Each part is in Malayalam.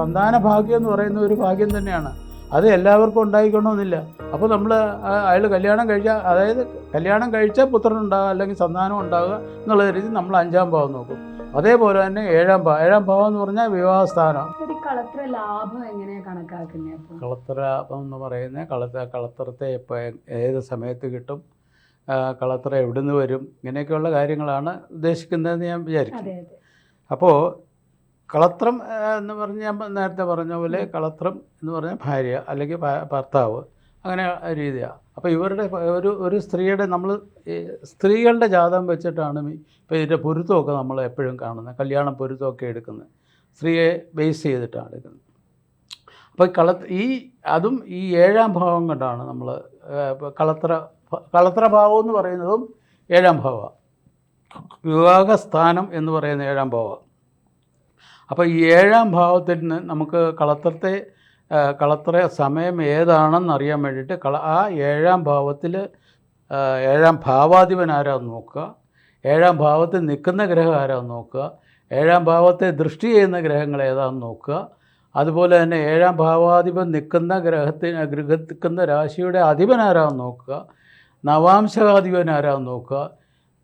സന്താന ഭാഗ്യം എന്ന് പറയുന്ന ഒരു ഭാഗ്യം തന്നെയാണ്. അത് എല്ലാവർക്കും ഉണ്ടായിക്കണമെന്നില്ല. അപ്പോൾ നമ്മൾ അയാൾ കല്യാണം കഴിച്ചാൽ അതായത് കല്യാണം കഴിച്ചാൽ പുത്രൻ ഉണ്ടാകുക അല്ലെങ്കിൽ സന്താനം ഉണ്ടാകുക എന്നുള്ള രീതിയിൽ നമ്മൾ അഞ്ചാം ഭാവം നോക്കും. അതേപോലെ തന്നെ ഏഴാം ഭാവം ഏഴാം ഭാവം എന്ന് പറഞ്ഞാൽ വിവാഹ സ്ഥാനം കളത്ര ലാഭം എന്ന് പറയുന്നത് കളത്ത കളത്രത്തെ ഇപ്പോൾ ഏത് സമയത്ത് കിട്ടും കളത്ര എവിടുന്ന് വരും ഇങ്ങനെയൊക്കെയുള്ള കാര്യങ്ങളാണ് ഉദ്ദേശിക്കുന്നതെന്ന് ഞാൻ വിചാരിക്കും അപ്പോൾ കളത്രം എന്ന് പറഞ്ഞ് ഞാൻ നേരത്തെ പറഞ്ഞ പോലെ കളത്രം എന്ന് പറഞ്ഞാൽ ഭാര്യ അല്ലെങ്കിൽ ഭർത്താവ് അങ്ങനെ രീതിയാണ് അപ്പോൾ ഇവരുടെ ഒരു ഒരു സ്ത്രീയുടെ നമ്മൾ സ്ത്രീകളുടെ ജാതകം വെച്ചിട്ടാണ് ഇപ്പോൾ ഇതിന്റെ പൊരുത്തമൊക്കെ നമ്മൾ എപ്പോഴും കാണുന്നത്. കല്യാണം പൊരുത്തമൊക്കെ എടുക്കുന്നത്. സ്ത്രീയെ ബേസ് ചെയ്തിട്ടാണ് എടുക്കുന്നത്. അപ്പോൾ കള ഈ അതും ഈ ഏഴാം ഭാവം കൊണ്ടാണ് നമ്മൾ കളത്ര കളത്ര ഭാവം എന്ന് പറയുന്നതും ഏഴാം ഭാവമാണ് വിവാഹസ്ഥാനം എന്ന് പറയുന്ന ഏഴാം ഭാവം. അപ്പോൾ ഈ ഏഴാം ഭാവത്തിൽ നിന്ന് നമുക്ക് കളത്രത്തെ കളത്ര സമയം ഏതാണെന്ന് അറിയാൻ വേണ്ടിയിട്ട് കള ആ ഏഴാം ഭാവത്തിൽ ഏഴാം ഭാവാധിപൻ ആരാന്ന് നോക്കുക. ഏഴാം ഭാവത്തിൽ നിൽക്കുന്ന ഗ്രഹം ആരാന്ന് നോക്കുക. ഏഴാം ഭാവത്തെ ദൃഷ്ടി ചെയ്യുന്ന ഗ്രഹങ്ങൾ ഏതാണെന്ന് നോക്കുക. അതുപോലെ തന്നെ ഏഴാം ഭാവാധിപൻ നിൽക്കുന്ന ഗ്രഹത്തിന് നിൽക്കുന്ന രാശിയുടെ അധിപൻ ആരാന്ന് നോക്കുക. നവാംശാധിപൻ ആരാന്ന് നോക്കുക.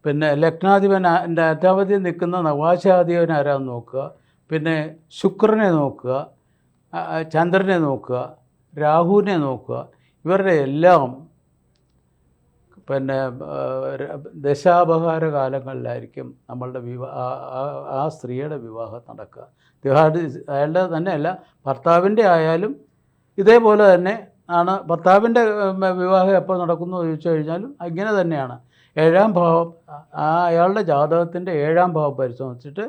പിന്നെ ലഗ്നാധിപൻ എന്റെ അറ്റാപതിയിൽ നിൽക്കുന്ന നവാശാധിപൻ ആരാന്ന് നോക്കുക. പിന്നെ ശുക്രനെ നോക്കുക ചന്ദ്രനെ നോക്കുക രാഹുവിനെ നോക്കുക ഇവരുടെ എല്ലാം പിന്നെ ദശാപഹാര കാലങ്ങളിലായിരിക്കും നമ്മളുടെ വിവാഹ ആ സ്ത്രീയുടെ വിവാഹം നടക്കുക. അയാളുടെ തന്നെയല്ല ഭർത്താവിന്റെ ആയാലും ഇതേപോലെ തന്നെ ആണ്. ഭർത്താവിന്റെ വിവാഹം എപ്പോൾ നടക്കുന്നു ചോദിച്ചു കഴിഞ്ഞാലും ഇങ്ങനെ തന്നെയാണ്. ഏഴാം ഭാവം ആ അയാളുടെ ജാതകത്തിന്റെ ഏഴാം ഭാവം പരിശോധിച്ചിട്ട്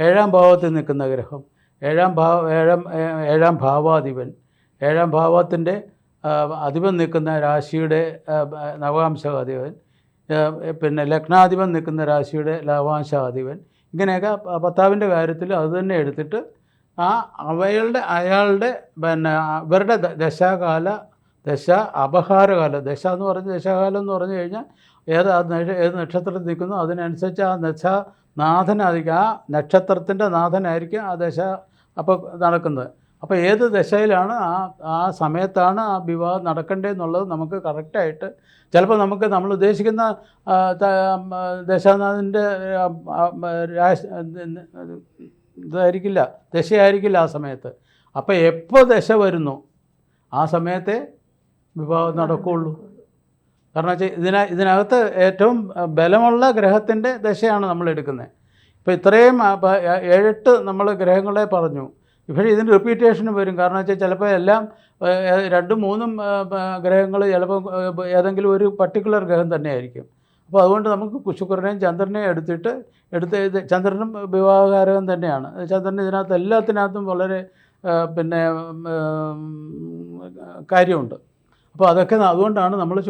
ഏഴാം ഭാവത്തിൽ നിൽക്കുന്ന ഗ്രഹം ഏഴാം ഭാവ ഏഴാം ഏഴാം ഭാവാധിപൻ ഏഴാം ഭാവത്തിന്റെ അധിപൻ നിൽക്കുന്ന രാശിയുടെ നവാംശാധിപൻ പിന്നെ ലഗ്നാധിപൻ നിൽക്കുന്ന രാശിയുടെ ലവാംശാധിപൻ. ഇങ്ങനെയൊക്കെ ഭർത്താവിന്റെ കാര്യത്തിൽ അതുതന്നെ എടുത്തിട്ട് ആ അവയുടെ അയാളുടെ പിന്നെ ഇവരുടെ ദശാകാല ദശ അപഹാരകാല ദശ എന്ന് പറഞ്ഞ ദശാകാലം എന്ന് പറഞ്ഞു കഴിഞ്ഞാൽ ഏത് ഏത് നക്ഷത്രത്തിൽ നിൽക്കുന്നു അതിനനുസരിച്ച് ആ ദശ നാഥനായിരിക്കും. ആ നക്ഷത്രത്തിന്റെ നാഥനായിരിക്കും ആ ദശ അപ്പോൾ നടക്കുന്നത്. അപ്പോൾ ഏത് ദശയിലാണ് ആ ആ സമയത്താണ് ആ വിവാഹം നടക്കേണ്ടതെന്നുള്ളത് നമുക്ക് കറക്റ്റായിട്ട് ചിലപ്പോൾ നമുക്ക് നമ്മൾ ഉദ്ദേശിക്കുന്ന ദശാനാഥന്റെ ഇതായിരിക്കില്ല. ദശയായിരിക്കില്ല ആ സമയത്ത്. അപ്പോൾ എപ്പോൾ ദശ വരുന്നു? ആ സമയത്തെ വിവാഹം നടക്കുകയുള്ളൂ. കാരണം വെച്ചാൽ ഇതിന ഇതിനകത്ത് ഏറ്റവും ബലമുള്ള ഗ്രഹത്തിന്റെ ദശയാണ് നമ്മൾ എടുക്കുന്നത് ഇപ്പോൾ ഇത്രയും ഏഴെട്ട് നമ്മൾ ഗ്രഹങ്ങളെ പറഞ്ഞു. പക്ഷേ ഇതിന് റിപ്പീറ്റേഷനും വരും. കാരണം വെച്ചാൽ ചിലപ്പോൾ എല്ലാം രണ്ടും മൂന്നും ഗ്രഹങ്ങൾ ചിലപ്പോൾ ഏതെങ്കിലും ഒരു പർട്ടിക്കുലർ ഗ്രഹം തന്നെയായിരിക്കും. അപ്പോൾ അതുകൊണ്ട് നമുക്ക് ശുക്രനെയും ചന്ദ്രനെയും എടുത്തിട്ട് എടുത്ത് ചന്ദ്രനും വിവാഹകാരകം തന്നെയാണ്. ചന്ദ്രൻ ഇതിനകത്ത് എല്ലാത്തിനകത്തും വളരെ പിന്നെ കാര്യമുണ്ട്. അപ്പോൾ അതൊക്കെ അതുകൊണ്ടാണ് നമ്മൾ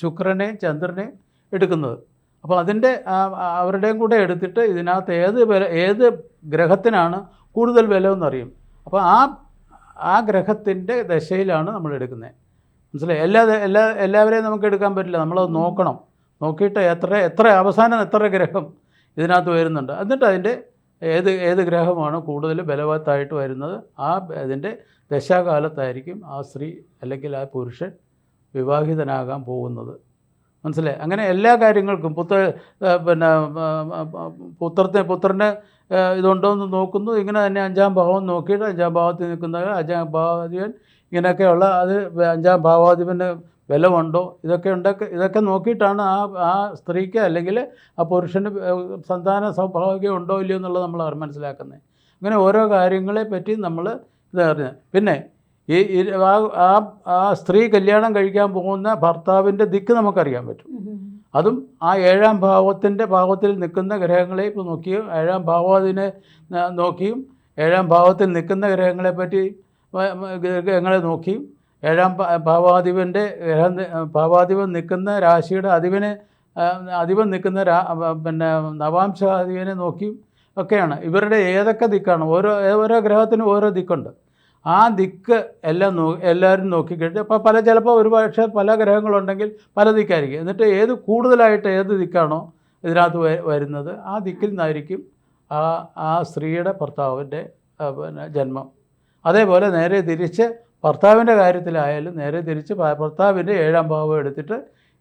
ശുക്രനെ ചന്ദ്രനെ എടുക്കുന്നത്. അപ്പോൾ അതിന്റെ അവരുടെയും കൂടെ എടുത്തിട്ട് ഇതിനകത്ത് ഏത് വില ഏത് ഗ്രഹത്തിനാണ് കൂടുതൽ വില എന്നറിയും അപ്പോൾ ആ ആ ഗ്രഹത്തിന്റെ ദശയിലാണ് നമ്മൾ എടുക്കുന്നത്. മനസ്സിലായി? എല്ലാ എല്ലാ എല്ലാവരെയും നമുക്ക് എടുക്കാൻ പറ്റില്ല. നമ്മളത് നോക്കണം. നോക്കിയിട്ട് എത്ര എത്ര അവസാനം എത്ര ഗ്രഹം ഇതിനകത്ത് വരുന്നുണ്ട്. എന്നിട്ട് അതിന്റെ ഏത് ഏത് ഗ്രഹമാണ് കൂടുതൽ ബലവത്തായിട്ട് വരുന്നത്? ആ അതിന്റെ ദശാകാലത്തായിരിക്കും ആ സ്ത്രീ അല്ലെങ്കിൽ ആ പുരുഷൻ വിവാഹിതനാകാൻ പോകുന്നത്. മനസ്സിലായി? അങ്ങനെ എല്ലാ കാര്യങ്ങൾക്കും പുത്ര പിന്നെ പുത്രത്തെ പുത്രന് ഇതുണ്ടോ എന്ന് നോക്കുന്നു. ഇങ്ങനെ തന്നെ അഞ്ചാം ഭാവം നോക്കിയിട്ട് അഞ്ചാം ഭാവത്തിൽ നിൽക്കുന്ന അഞ്ചാം ഭാവാധിപൻ ഇങ്ങനെയൊക്കെയുള്ള അത് അഞ്ചാം ഭാവാധിപന് ബലമുണ്ടോ? ഇതൊക്കെ ഉണ്ടൊക്കെ ഇതൊക്കെ നോക്കിയിട്ടാണ് ആ ആ സ്ത്രീക്ക് അല്ലെങ്കിൽ ആ പുരുഷന് സന്താന സൗഭാഗ്യം ഉണ്ടോ ഇല്ലയോ എന്നുള്ളത് നമ്മൾ അവർ മനസ്സിലാക്കുന്നത്. അങ്ങനെ ഓരോ കാര്യങ്ങളെ പറ്റി നമ്മൾ ഇത് അറിഞ്ഞത് പിന്നെ ഈ ആ ആ സ്ത്രീ കല്യാണം കഴിക്കാൻ പോകുന്ന ഭർത്താവിന്റെ ദിക്ക് നമുക്കറിയാൻ പറ്റും. അതും ആ ഏഴാം ഭാവത്തിന്റെ ഭാവത്തിൽ നിൽക്കുന്ന ഗ്രഹങ്ങളെ ഇപ്പോൾ നോക്കിയും ഏഴാം ഭാവം അതിനെ നോക്കിയും ഏഴാം ഭാവത്തിൽ നിൽക്കുന്ന ഗ്രഹങ്ങളെ പറ്റി ഗ്രഹങ്ങളെ നോക്കിയും ഏഴാം ഭാവാധിപന്റെ ഗ്രഹം ഭാവാധിപൻ നിൽക്കുന്ന രാശിയുടെ അധിപനെ അധിപൻ നിൽക്കുന്ന രാ പിന്നെ നവാംശാധിപനെ നോക്കിയും ഒക്കെയാണ്. ഇവരുടെ ഏതൊക്കെ ദിക്കാണ്? ഓരോ ഓരോ ഗ്രഹത്തിനും ഓരോ ദിക്കുണ്ട്. ആ ദിക്ക് എല്ലാം നോ എല്ലാവരും നോക്കിക്കഴിഞ്ഞ് അപ്പോൾ പല ചിലപ്പോൾ ഒരു പക്ഷേ പല ഗ്രഹങ്ങളുണ്ടെങ്കിൽ പല ദിക്കായിരിക്കും. എന്നിട്ട് ഏത് കൂടുതലായിട്ട് ഏത് ദിക്കാണോ ഇതിനകത്ത് വരുന്നത് ആ ദിക്കിൽ നിന്നായിരിക്കും ആ ആ സ്ത്രീയുടെ ഭർത്താവിന്റെ പിന്നെ ജന്മം. അതേപോലെ നേരെ തിരിച്ച് ഭർത്താവിന്റെ കാര്യത്തിലായാലും നേരെ തിരിച്ച് ഭർത്താവിന്റെ ഏഴാം ഭാവം എടുത്തിട്ട്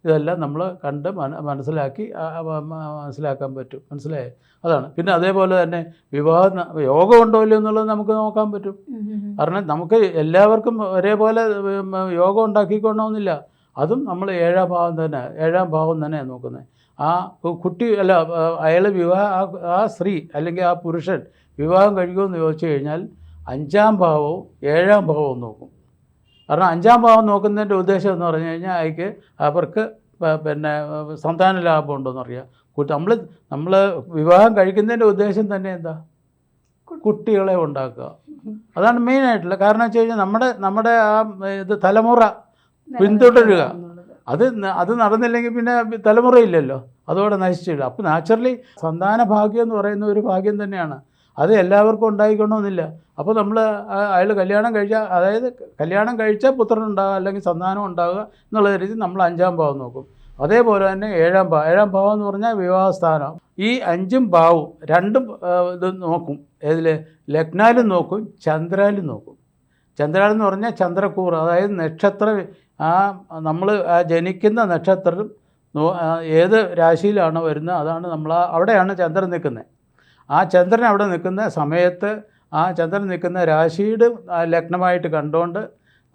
ഇതെല്ലാം നമ്മൾ കണ്ട് മന മനസ്സിലാക്കി മനസ്സിലാക്കാൻ പറ്റും. മനസ്സിലായേ? അതാണ്. പിന്നെ അതേപോലെ തന്നെ വിവാഹ യോഗം ഉണ്ടോ ഇല്ലയോ എന്നുള്ളത് നമുക്ക് നോക്കാൻ പറ്റും. കാരണം നമുക്ക് എല്ലാവർക്കും ഒരേപോലെ യോഗം ഉണ്ടാക്കിക്കൊള്ളണമെന്നില്ല. അതും നമ്മൾ ഏഴാം ഭാവം തന്നെ ഏഴാം ഭാവം തന്നെ നോക്കുന്നത്. ആ കുട്ടി അല്ല അയാൾ വിവാഹ ആ- ആ സ്ത്രീ അല്ലെങ്കിൽ ആ പുരുഷൻ വിവാഹം കഴിക്കുമെന്ന് ചോദിച്ചു കഴിഞ്ഞാൽ അഞ്ചാം ഭാവവും ഏഴാം ഭാവവും നോക്കും. കാരണം അഞ്ചാം ഭാവം നോക്കുന്നതിന്റെ ഉദ്ദേശം എന്ന് പറഞ്ഞു കഴിഞ്ഞാൽ അയക്ക് അവർക്ക് പിന്നെ സന്താന ലാഭം ഉണ്ടോയെന്ന് അറിയാം. നമ്മൾ നമ്മൾ വിവാഹം കഴിക്കുന്നതിന്റെ ഉദ്ദേശം തന്നെ എന്താ? കുട്ടികളെ ഉണ്ടാക്കുക. അതാണ് മെയിനായിട്ടുള്ള കാരണം വെച്ച് കഴിഞ്ഞാൽ നമ്മുടെ നമ്മുടെ ആ ഇത് തലമുറ പിന്തുടരുക. അത് അത് നടന്നില്ലെങ്കിൽ പിന്നെ തലമുറയില്ലല്ലോ. അതോടെ നശിച്ചില്ല അപ്പോൾ നാച്ചുറലി സന്താന ഭാഗ്യം എന്ന് പറയുന്ന ഒരു ഭാഗ്യം തന്നെയാണ്. അത് എല്ലാവർക്കും ഉണ്ടായിക്കൊള്ളണമെന്നില്ല അപ്പോൾ നമ്മൾ അയാൾ കല്യാണം കഴിച്ചാൽ അതായത് കല്യാണം കഴിച്ചാൽ പുത്രൻ ഉണ്ടാകുക അല്ലെങ്കിൽ സന്താനം ഉണ്ടാകുക എന്നുള്ള രീതിയിൽ നമ്മൾ അഞ്ചാം ഭാവം നോക്കും. അതേപോലെ തന്നെ ഏഴാം ഭാവം. ഏഴാം ഭാവം എന്ന് പറഞ്ഞാൽ വിവാഹസ്ഥാനം. ഈ അഞ്ചും ഭാവവും രണ്ടും ഇത് നോക്കും. ഏതിൽ ലഗ്നാലും നോക്കും ചന്ദ്രാലും നോക്കും. ചന്ദ്രാൽ എന്ന് പറഞ്ഞാൽ ചന്ദ്രക്കൂർ അതായത് നക്ഷത്ര ആ നമ്മൾ ജനിക്കുന്ന നക്ഷത്രം ഏത് രാശിയിലാണോ വരുന്നത് അതാണ് നമ്മൾ അവിടെയാണ് ചന്ദ്രൻ നിൽക്കുന്നത്. ആ ചന്ദ്രൻ അവിടെ നിൽക്കുന്ന സമയത്ത് ആ ചന്ദ്രൻ നിൽക്കുന്ന രാശിയുടെ ലഗ്നമായിട്ട് കണ്ടുകൊണ്ട്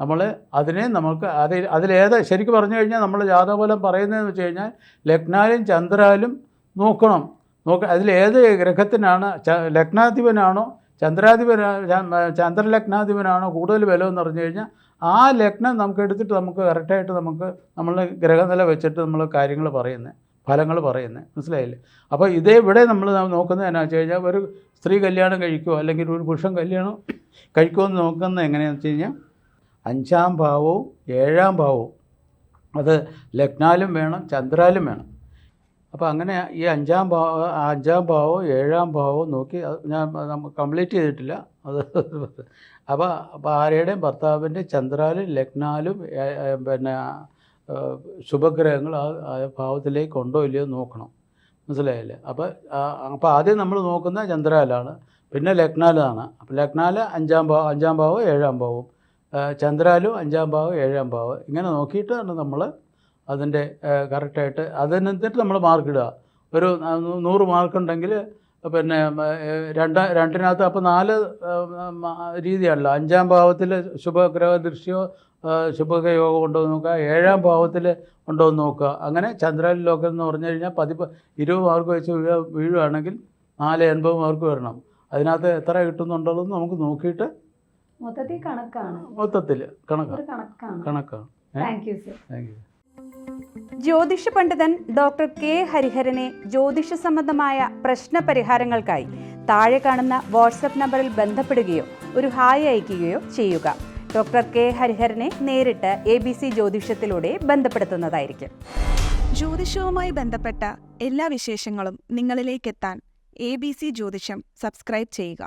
നമ്മൾ അതിനെ നമുക്ക് അതിൽ അതിലേത് ശരിക്കും പറഞ്ഞു കഴിഞ്ഞാൽ നമ്മൾ ജാതകഫലം പറയുന്നതെന്ന് വെച്ച് കഴിഞ്ഞാൽ ലഗ്നാലും ചന്ദ്രാലും നോക്കണം. നോക്ക അതിലേത് ഗ്രഹത്തിനാണ് ലഗ്നാധിപനാണോ ചന്ദ്രാധിപനാ ചന്ദ്രലഗ്നാധിപനാണോ കൂടുതൽ ബലമെന്ന് പറഞ്ഞു കഴിഞ്ഞാൽ ആ ലഗ്നം നമുക്ക് എടുത്തിട്ട് നമുക്ക് കറക്റ്റായിട്ട് നമുക്ക് നമ്മൾ ഗ്രഹനില വെച്ചിട്ട് നമ്മൾ കാര്യങ്ങൾ പറയുന്നത് ഫലങ്ങൾ പറയുന്നത് മനസ്സിലായില്ലേ? അപ്പോൾ ഇതേ ഇവിടെ നമ്മൾ നോക്കുന്നത് എന്നാ വെച്ച് കഴിഞ്ഞാൽ ഒരു സ്ത്രീ കല്യാണം കഴിക്കുമോ അല്ലെങ്കിൽ ഒരു പുരുഷൻ കല്യാണം കഴിക്കുമോ എന്ന് നോക്കുന്നത് എങ്ങനെയാണെന്ന് വെച്ച് കഴിഞ്ഞാൽ അഞ്ചാം ഭാവവും ഏഴാം ഭാവവും. അത് ലഗ്നാലും വേണം ചന്ദ്രാലും വേണം. അപ്പോൾ അങ്ങനെ ഈ അഞ്ചാം ഭാവ അഞ്ചാം ഭാവവും ഏഴാം ഭാവവും നോക്കി ഞാൻ കംപ്ലീറ്റ് ചെയ്തിട്ടില്ല. അത് അപ്പോൾ ഭാര്യയുടെയും ഭർത്താവിന്റെ ചന്ദ്രാലും ലഗ്നാലും പിന്നെ ശുഭഗ്രഹങ്ങൾ ആ ഭാവത്തിലേക്ക് ഉണ്ടോ ഇല്ലയോ നോക്കണം. മനസ്സിലായില്ലേ? അപ്പോൾ അപ്പോൾ ആദ്യം നമ്മൾ നോക്കുന്ന ചന്ദ്രാലാണ് പിന്നെ ലഗ്നാലാണ് അപ്പോൾ ലഗ്നാൽ അഞ്ചാം ഭാവം അഞ്ചാം ഭാവം ഏഴാം ഭാവം ചന്ദ്രാലും അഞ്ചാം ഭാവം ഏഴാം ഭാവം ഇങ്ങനെ നോക്കിയിട്ടാണ് നമ്മൾ അതിന്റെ കറക്റ്റായിട്ട് അതിനെന്നിട്ട് നമ്മൾ മാർക്കിടുക ഒരു നൂറ് മാർക്കുണ്ടെങ്കിൽ പിന്നെ രണ്ട രണ്ട് രണ്ടിനകത്ത് അപ്പോൾ നാല് രീതിയാണല്ലോ. അഞ്ചാം ഭാവത്തിൽ ശുഭഗ്രഹ ദൃശ്യോ ആ, ശുഭയോഗം ഉണ്ടോ എന്ന് നോക്കുക. ഏഴാം ഭാവത്തിൽ ഉണ്ടോ എന്ന് നോക്കുക. അങ്ങനെ ചന്ദ്രാലിലൊക്കെ എന്ന് പറഞ്ഞു കഴിഞ്ഞാൽ പതിപ്പ് ഇരുപത് മാർക്ക് വെച്ച് വീഴ വീഴുകയാണെങ്കിൽ നാല് എൺപത് മാർക്ക് വരണം. അതിനകത്ത് എത്ര കിട്ടുന്നുണ്ടോ എന്ന് നമുക്ക് നോക്കിയിട്ട് മൊത്തത്തിൽ കണക്കാണ്. മൊത്തത്തിൽ കണക്കാണ് ഒരു കണക്കാണ്. കണക്കാണ്. Thank you sir thank you ജ്യോതിഷ പണ്ഡിതൻ ഡോക്ടർ കെ ഹരിഹരനെ ജ്യോതിഷ സംബന്ധമായ പ്രശ്ന പരിഹാരങ്ങൾക്കായി താഴെ കാണുന്ന വാട്സപ്പ് നമ്പറിൽ ബന്ധപ്പെടുകയോ ഒരു ഹായ് അയക്കുകയോ ചെയ്യുക. ഡോക്ടർ കെ ഹരിഹരനെ നേരിട്ട് എ ബി സി ജ്യോതിഷത്തിലൂടെ ബന്ധപ്പെടുത്തുന്നതായിരിക്കും. ജ്യോതിഷവുമായി ബന്ധപ്പെട്ട എല്ലാ വിശേഷങ്ങളും നിങ്ങളിലേക്കെത്താൻ എ ബി സി ജ്യോതിഷം സബ്സ്ക്രൈബ് ചെയ്യുക.